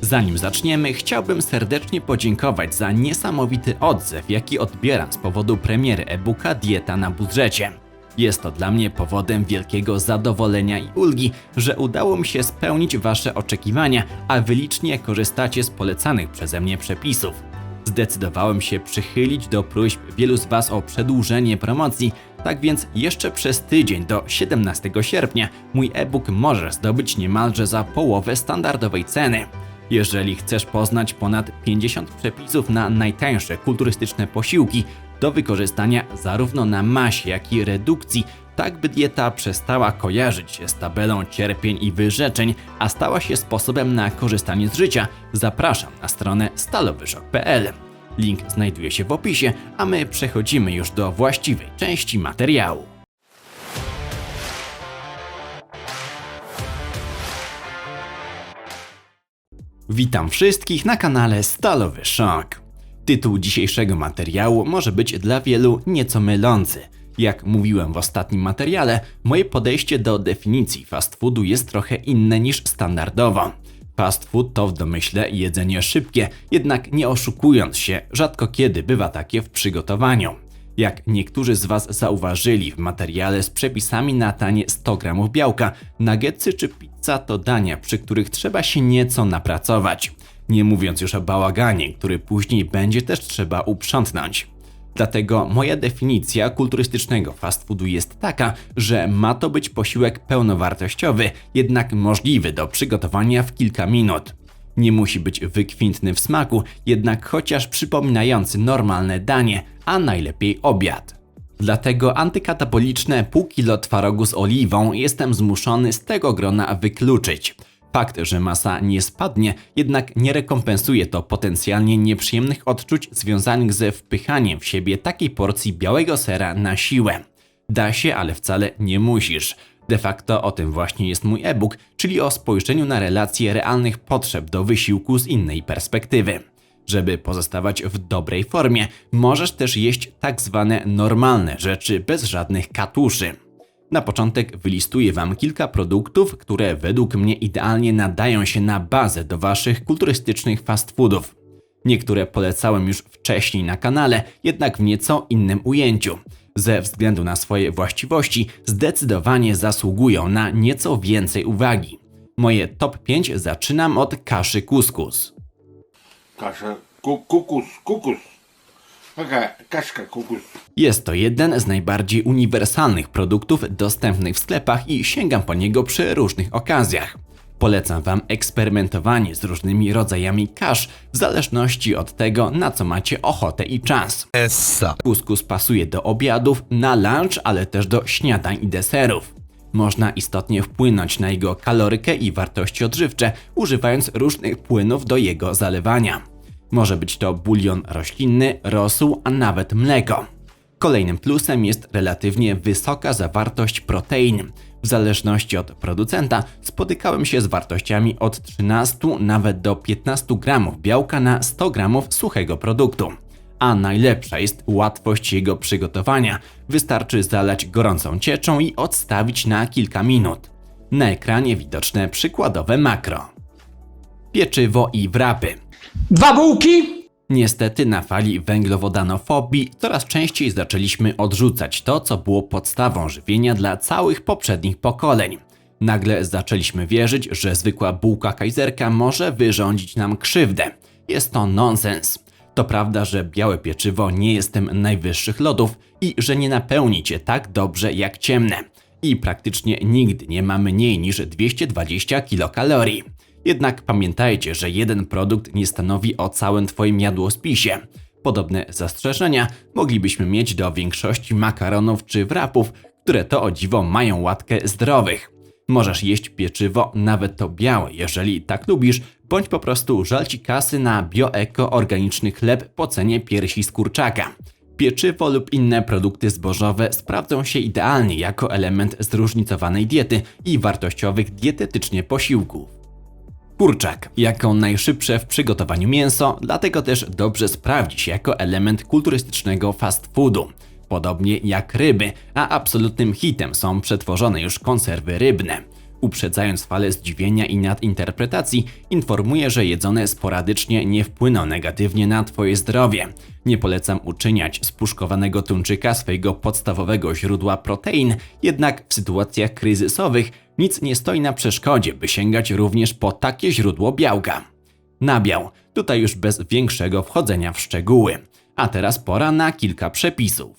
Zanim zaczniemy, chciałbym serdecznie podziękować za niesamowity odzew, jaki odbieram z powodu premiery e-booka Dieta na budżecie. Jest to dla mnie powodem wielkiego zadowolenia i ulgi, że udało mi się spełnić Wasze oczekiwania, a Wy licznie korzystacie z polecanych przeze mnie przepisów. Zdecydowałem się przychylić do próśb wielu z Was o przedłużenie promocji, tak więc jeszcze przez tydzień do 17 sierpnia mój e-book możesz zdobyć niemalże za połowę standardowej ceny. Jeżeli chcesz poznać ponad 50 przepisów na najtańsze kulturystyczne posiłki do wykorzystania zarówno na masie, jak i redukcji, tak by dieta przestała kojarzyć się z tabelą cierpień i wyrzeczeń, a stała się sposobem na korzystanie z życia, zapraszam na stronę stalowyszok.pl. Link znajduje się w opisie, a my przechodzimy już do właściwej części materiału. Witam wszystkich na kanale Stalowy Szok. Tytuł dzisiejszego materiału może być dla wielu nieco mylący. Jak mówiłem w ostatnim materiale, moje podejście do definicji fast foodu jest trochę inne niż standardowo. Fast food to w domyśle jedzenie szybkie, jednak nie oszukując się, rzadko kiedy bywa takie w przygotowaniu. Jak niektórzy z Was zauważyli w materiale z przepisami na tanie 100 gramów białka, nuggetsy czy pizza to dania, przy których trzeba się nieco napracować. Nie mówiąc już o bałaganie, który później będzie też trzeba uprzątnąć. Dlatego moja definicja kulturystycznego fast foodu jest taka, że ma to być posiłek pełnowartościowy, jednak możliwy do przygotowania w kilka minut. Nie musi być wykwintny w smaku, jednak chociaż przypominający normalne danie, a najlepiej obiad. Dlatego antykataboliczne pół kilo twarogu z oliwą jestem zmuszony z tego grona wykluczyć. Fakt, że masa nie spadnie, jednak nie rekompensuje to potencjalnie nieprzyjemnych odczuć związanych ze wpychaniem w siebie takiej porcji białego sera na siłę. Da się, ale wcale nie musisz. De facto o tym właśnie jest mój e-book, czyli o spojrzeniu na relacje realnych potrzeb do wysiłku z innej perspektywy. Żeby pozostawać w dobrej formie, możesz też jeść tak zwane normalne rzeczy bez żadnych katuszy. Na początek wylistuję Wam kilka produktów, które według mnie idealnie nadają się na bazę do Waszych kulturystycznych fast foodów. Niektóre polecałem już wcześniej na kanale, jednak w nieco innym ujęciu. Ze względu na swoje właściwości zdecydowanie zasługują na nieco więcej uwagi. Moje top 5 zaczynam od kaszy kuskus. Kasza ku, kukus, kukus. Taka kaszka kukus. Jest to jeden z najbardziej uniwersalnych produktów dostępnych w sklepach i sięgam po niego przy różnych okazjach. Polecam Wam eksperymentowanie z różnymi rodzajami kasz w zależności od tego, na co macie ochotę i czas. Essa. Kuskus pasuje do obiadów, na lunch, ale też do śniadań i deserów. Można istotnie wpłynąć na jego kalorykę i wartości odżywcze, używając różnych płynów do jego zalewania. Może być to bulion roślinny, rosół, a nawet mleko. Kolejnym plusem jest relatywnie wysoka zawartość protein. W zależności od producenta spotykałem się z wartościami od 13 nawet do 15 gramów białka na 100 gramów suchego produktu. A najlepsza jest łatwość jego przygotowania. Wystarczy zalać gorącą cieczą i odstawić na kilka minut. Na ekranie widoczne przykładowe makro. Pieczywo i wrapy. Dwa bułki, Niestety na fali węglowodanofobii coraz częściej zaczęliśmy odrzucać to, co było podstawą żywienia dla całych poprzednich pokoleń. Nagle zaczęliśmy wierzyć, że zwykła bułka kajzerka może wyrządzić nam krzywdę. Jest to nonsens. To prawda, że białe pieczywo nie jest tym najwyższych lodów i że nie napełni cię tak dobrze jak ciemne. I praktycznie nigdy nie ma mniej niż 220 kilokalorii. Jednak pamiętajcie, że jeden produkt nie stanowi o całym Twoim jadłospisie. Podobne zastrzeżenia moglibyśmy mieć do większości makaronów czy wrapów, które to o dziwo mają łatkę zdrowych. Możesz jeść pieczywo, nawet to białe, jeżeli tak lubisz, bądź po prostu żal ci kasy na bioeko-organiczny chleb po cenie piersi z kurczaka. Pieczywo lub inne produkty zbożowe sprawdzą się idealnie jako element zróżnicowanej diety i wartościowych dietetycznie posiłków. Kurczak jako najszybsze w przygotowaniu mięso, dlatego też dobrze sprawdzi się jako element kulturystycznego fast foodu. Podobnie jak ryby, a absolutnym hitem są przetworzone już konserwy rybne. Uprzedzając falę zdziwienia i nadinterpretacji, informuję, że jedzone sporadycznie nie wpłyną negatywnie na Twoje zdrowie. Nie polecam uczyniać z puszkowanego tuńczyka swojego podstawowego źródła protein, jednak w sytuacjach kryzysowych nic nie stoi na przeszkodzie, by sięgać również po takie źródło białka. Nabiał, tutaj już bez większego wchodzenia w szczegóły. A teraz pora na kilka przepisów.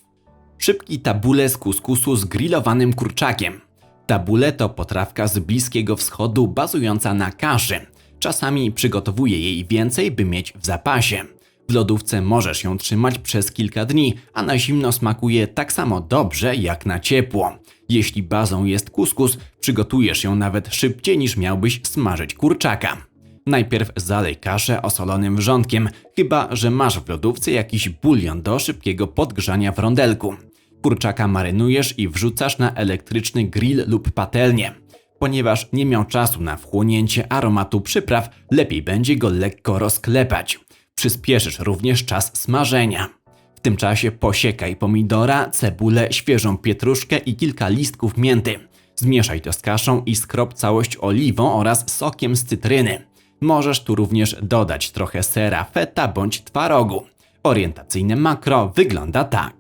Szybki tabule z kuskusu z grillowanym kurczakiem. Tabule to potrawka z Bliskiego Wschodu bazująca na kaszy. Czasami przygotowuję jej więcej, by mieć w zapasie. W lodówce możesz ją trzymać przez kilka dni, a na zimno smakuje tak samo dobrze jak na ciepło. Jeśli bazą jest kuskus, przygotujesz ją nawet szybciej niż miałbyś smażyć kurczaka. Najpierw zalej kaszę osolonym wrzątkiem, chyba że masz w lodówce jakiś bulion do szybkiego podgrzania w rondelku. Kurczaka marynujesz i wrzucasz na elektryczny grill lub patelnię. Ponieważ nie miał czasu na wchłonięcie aromatu przypraw, lepiej będzie go lekko rozklepać. Przyspieszysz również czas smażenia. W tym czasie posiekaj pomidora, cebulę, świeżą pietruszkę i kilka listków mięty. Zmieszaj to z kaszą i skrop całość oliwą oraz sokiem z cytryny. Możesz tu również dodać trochę sera feta bądź twarogu. Orientacyjne makro wygląda tak.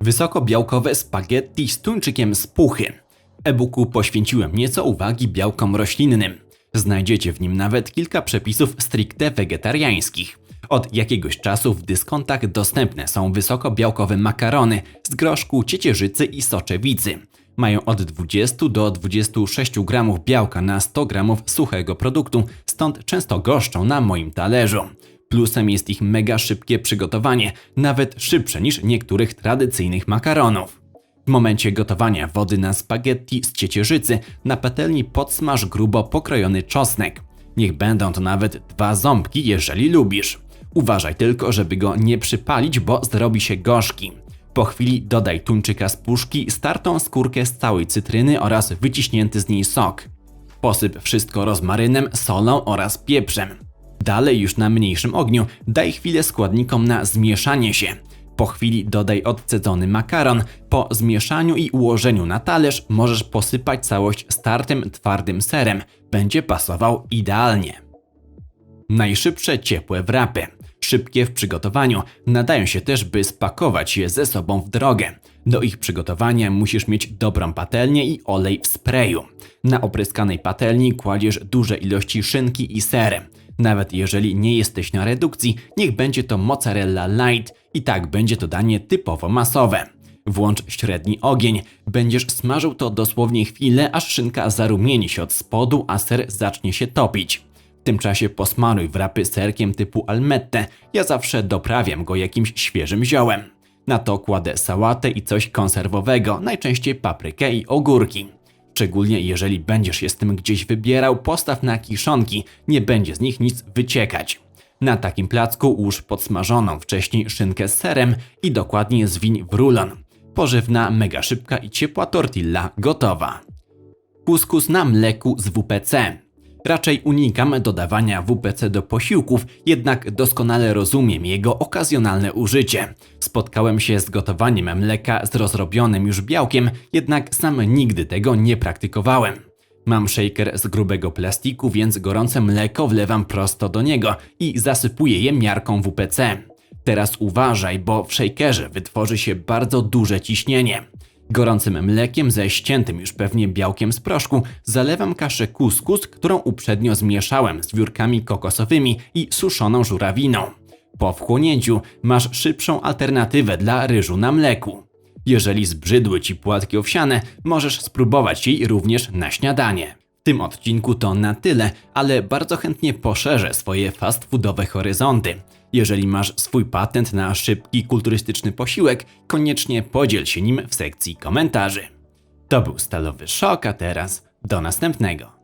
Wysokobiałkowe spaghetti z tuńczykiem z puchy. E-booku poświęciłem nieco uwagi białkom roślinnym. Znajdziecie w nim nawet kilka przepisów stricte wegetariańskich. Od jakiegoś czasu w dyskontach dostępne są wysokobiałkowe makarony z groszku, ciecierzycy i soczewicy. Mają od 20 do 26 gramów białka na 100 gramów suchego produktu, stąd często goszczą na moim talerzu. Plusem jest ich mega szybkie przygotowanie, nawet szybsze niż niektórych tradycyjnych makaronów. Momencie gotowania wody na spaghetti z ciecierzycy na patelni podsmaż grubo pokrojony czosnek. Niech będą to nawet dwa ząbki, jeżeli lubisz. Uważaj tylko, żeby go nie przypalić, bo zrobi się gorzki. Po chwili dodaj tuńczyka z puszki, startą skórkę z całej cytryny oraz wyciśnięty z niej sok. Posyp wszystko rozmarynem, solą oraz pieprzem. Dalej już na mniejszym ogniu daj chwilę składnikom na zmieszanie się. Po chwili dodaj odcedzony makaron. Po zmieszaniu i ułożeniu na talerz możesz posypać całość startym, twardym serem. Będzie pasował idealnie. Najszybsze ciepłe wrapy. Szybkie w przygotowaniu, nadają się też, by spakować je ze sobą w drogę. Do ich przygotowania musisz mieć dobrą patelnię i olej w sprayu. Na opryskanej patelni kładziesz duże ilości szynki i sery. Nawet jeżeli nie jesteś na redukcji, niech będzie to mozzarella light i tak będzie to danie typowo masowe. Włącz średni ogień, będziesz smażył to dosłownie chwilę, aż szynka zarumieni się od spodu, a ser zacznie się topić. W tym czasie posmaruj wrapy serkiem typu almette, ja zawsze doprawiam go jakimś świeżym ziołem. Na to kładę sałatę i coś konserwowego, najczęściej paprykę i ogórki. Szczególnie jeżeli będziesz je z tym gdzieś wybierał, postaw na kiszonki, nie będzie z nich nic wyciekać. Na takim placku ułóż podsmażoną wcześniej szynkę z serem i dokładnie zwiń w rulon. Pożywna, mega szybka i ciepła tortilla gotowa. Kuskus na mleku z WPC. Raczej unikam dodawania WPC do posiłków, jednak doskonale rozumiem jego okazjonalne użycie. Spotkałem się z gotowaniem mleka z rozrobionym już białkiem, jednak sam nigdy tego nie praktykowałem. Mam shaker z grubego plastiku, więc gorące mleko wlewam prosto do niego i zasypuję je miarką WPC. Teraz uważaj, bo w shakerze wytworzy się bardzo duże ciśnienie. Gorącym mlekiem ze ściętym już pewnie białkiem z proszku zalewam kaszę kuskus, którą uprzednio zmieszałem z wiórkami kokosowymi i suszoną żurawiną. Po wchłonięciu masz szybszą alternatywę dla ryżu na mleku. Jeżeli zbrzydły Ci płatki owsiane, możesz spróbować jej również na śniadanie. W tym odcinku to na tyle, ale bardzo chętnie poszerzę swoje fast foodowe horyzonty. Jeżeli masz swój patent na szybki kulturystyczny posiłek, koniecznie podziel się nim w sekcji komentarzy. To był Stalowy Szok, a teraz do następnego.